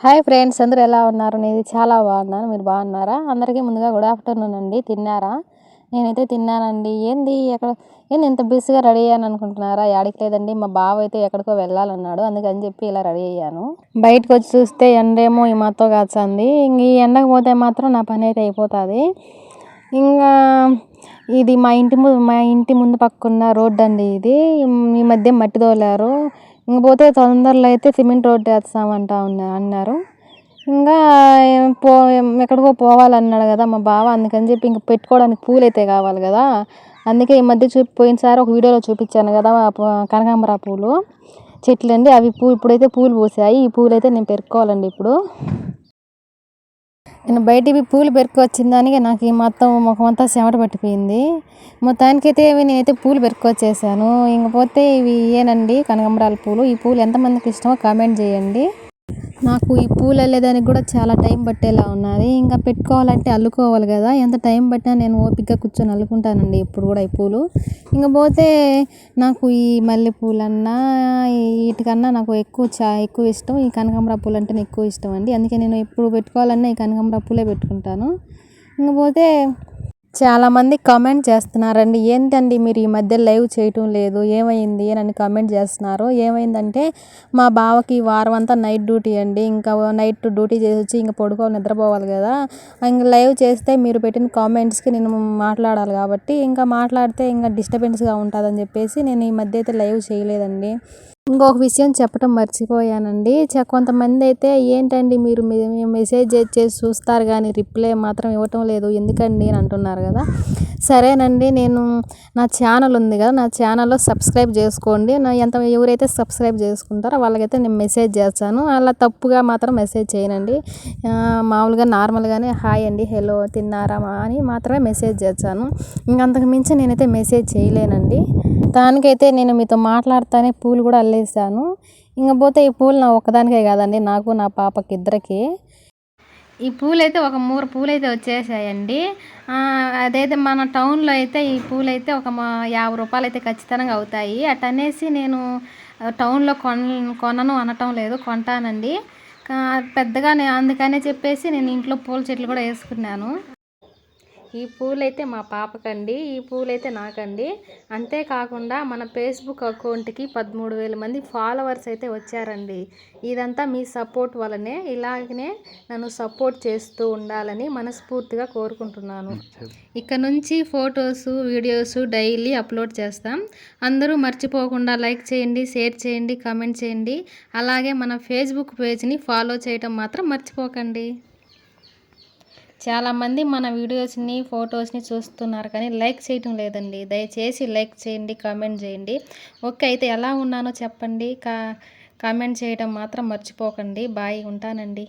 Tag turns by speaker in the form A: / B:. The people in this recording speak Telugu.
A: హాయ్ ఫ్రెండ్స్ అందరూ ఎలా ఉన్నారు? నేను చాలా బాగున్నాను. మీరు బాగున్నారా? అందరికీ ముందుగా గుడ్ ఆఫ్టర్నూన్ అండి. తిన్నారా? నేనైతే తిన్నానండి. ఏంది? ఎక్కడ ఏంది? ఇంత బిజీగా రెడీ అయ్యాను అనుకుంటున్నారా? యాడికి లేదండి. మా బావ అయితే ఎక్కడికో వెళ్ళాలన్నాడు. అందుకని చెప్పి ఇలా రెడీ అయ్యాను. బయటకు వచ్చి చూస్తే ఎండేమో ఈ మాతో కాచంది ఇంక ఈ ఎండకు పోతే మాత్రం నా పని అయితే అయిపోతుంది. ఇంకా ఇది మా ఇంటి ముందు మా ఇంటి ముందు పక్కన రోడ్డు అండి ఇది. ఈ మధ్య మట్టి తోలారు. ఇంక పోతే తొందరలో అయితే సిమెంట్ రోడ్డు వేస్తామంట ఉన్నా అన్నారు. ఇంకా పో ఎక్కడికో పోవాలన్నాడు కదా మా బావ అందుకని చెప్పి ఇంక పెట్టుకోవడానికి పూలు అయితే కావాలి కదా. అందుకే ఈ మధ్య చూపి పోయినసారి ఒక వీడియోలో చూపించాను కదా కనకాంబర పూలు. చెట్లు అండి అవి పూ ఇప్పుడైతే పూలు పూసాయి. ఈ పూలు అయితే నేను పెరుక్కోవాలండి ఇప్పుడు. నేను బయటికి పూలు పెరుక్కొచ్చిన దానికి నాకు ఈ మొత్తం ముఖం అంతా చెమట పట్టిపోయింది. మొత్తానికైతే ఇవి నేనైతే పూలు పెరుక్కొచ్చేసాను ఇంకపోతే ఇవి ఏనండి కనకాంబరాల పూలు. ఈ పూలు ఎంతమందికి ఇష్టమో కామెంట్ చేయండి. నాకు ఈ పూలు అల్లేదానికి కూడా చాలా టైం పట్టేలా ఉన్నది. ఇంకా పెట్టుకోవాలంటే అల్లుకోవాలి కదా. ఎంత టైం పట్టినా నేను ఓపికగా కూర్చొని అల్లుకుంటానండి ఇప్పుడు కూడా ఈ పూలు. ఇంకా పోతే నాకు ఈ మల్లె పూలన్నా వీటికన్నా నాకు ఎక్కువ చా ఎక్కువ ఇష్టం. ఈ కనకాంబర పూలు అంటే ఎక్కువ ఇష్టం అండి. అందుకే నేను ఎప్పుడు పెట్టుకోవాలన్నా ఈ కనకాంబర పూలే పెట్టుకుంటాను. ఇంకా పోతే చాలామంది కామెంట్ చేస్తున్నారండి ఏంటండి మీరు ఈ మధ్య లైవ్ చేయటం లేదు ఏమైంది? అని కామెంట్ చేస్తున్నారు. ఏమైందంటే మా బావకి వారం అంతా నైట్ డ్యూటీ అండి. ఇంకా నైట్ డ్యూటీ చేసి వచ్చి ఇంకా పడుకో నిద్రపోవాలి కదా. ఇంకా లైవ్ చేస్తే మీరు పెట్టిన కామెంట్స్కి నేను మాట్లాడాలి కాబట్టి ఇంకా మాట్లాడితే ఇంకా డిస్టర్బెన్స్గా ఉంటుందని చెప్పేసి నేను ఈ మధ్య అయితే లైవ్ చేయలేదండి. ఇంకొక విషయం చెప్పడం మర్చిపోయానండి. కొంతమంది అయితే ఏంటండి మీరు మీ- మెసేజ్ చేసి చూస్తారు కానీ రిప్లై మాత్రం ఇవ్వటం లేదు. ఎందుకండి అని అంటున్నారు కదా. సరేనండి నేను నా ఛానల్ ఉంది కదా నా ఛానల్లో సబ్స్క్రైబ్ చేసుకోండి. నా ఎంత ఎవరైతే సబ్స్క్రైబ్ చేసుకుంటారో వాళ్ళకైతే నేను మెసేజ్ చేస్తాను. అలా తప్పుగా మాత్రం మెసేజ్ చేయనండి. మామూలుగా నార్మల్గానే హాయ్ అండి హలో తిన్నారామా అని మాత్రమే మెసేజ్ చేస్తాను. ఇంకంతకు మించి నేనైతే మెసేజ్ చేయలేనండి. దానికైతే నేను మీతో మాట్లాడుతానే పూలు కూడా అల్లేసాను ఇంకపోతే ఈ పూలు నా ఒక్కదానికే కాదండి నాకు నా పాపకి ఇద్దరికి. ఈ పూలైతే ఒక మూడు పూలైతే వచ్చేసాయండి. అదైతే మన టౌన్లో అయితే ఈ పూలైతే ఒక మా యాభై రూపాయలు అయితే ఖచ్చితంగా అవుతాయి. అటనేసి నేను టౌన్లో కొన కొనను అనటం లేదు కొంటానండి. పెద్దగా అందుకనే చెప్పేసి నేను ఇంట్లో పూల చెట్లు కూడా వేసుకున్నాను. ఈ పూలైతే మా పాపకండి ఈ పూలైతే నాకండి. అంతేకాకుండా మన ఫేస్బుక్ అకౌంట్కి పదమూడు వేల మంది ఫాలోవర్స్ అయితే వచ్చారండి. ఇదంతా మీ సపోర్ట్ వలనే ఇలాగనే నన్ను సపోర్ట్ చేస్తూ ఉండాలని మనస్ఫూర్తిగా కోరుకుంటున్నాను. ఇక్కడ నుంచి ఫొటోస్ వీడియోస్ డైలీ అప్లోడ్ చేస్తాం. అందరూ మర్చిపోకుండా లైక్ చేయండి షేర్ చేయండి కామెంట్ చేయండి. అలాగే మన ఫేస్బుక్ పేజ్ని ఫాలో చేయటం మాత్రం మర్చిపోకండి. చాలామంది మన వీడియోస్ని ఫొటోస్ని చూస్తున్నారు కానీ లైక్ చేయటం లేదండి. దయచేసి లైక్ చేయండి కామెంట్ చేయండి. ఓకే అయితే ఎలా ఉన్నానో చెప్పండి. కా కామెంట్ చేయడం మాత్రం మర్చిపోకండి. బాయ్ ఉంటానండి.